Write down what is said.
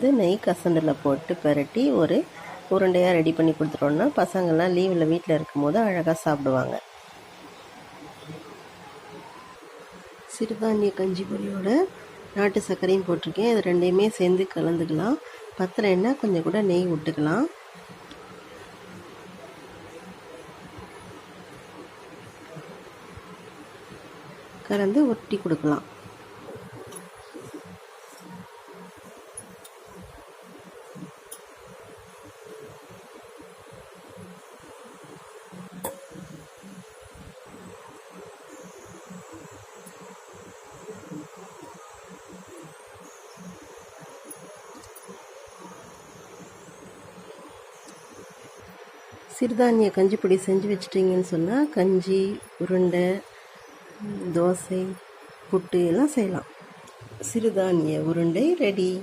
இது நெய் கசண்டில் போட்டு பெரட்டி ஒரு உருண்டையாக ரெடி பண்ணி கொடுத்துட்டோன்னா பசங்கள்லாம் லீவில் வீட்டில் இருக்கும்போது அழகாக சாப்பிடுவாங்க. சிறுதானிய கஞ்சி பொடியோட நாட்டு சர்க்கரையும் போட்டிருக்கேன். இது ரெண்டையுமே சேர்ந்து கலந்துக்கலாம். பத்தலைன்னா கொஞ்சம் கூட நெய் விட்டுக்கலாம். கலந்து ஒட்டி கொடுக்கலாம். சிறுதானிய கஞ்சி பொடி செஞ்சு வச்சிட்டிங்கன்னு சொன்னால் கஞ்சி உருண்டை தோசை புட்டு எல்லாம் செய்யலாம். சிறுதானிய உருண்டை ரெடி.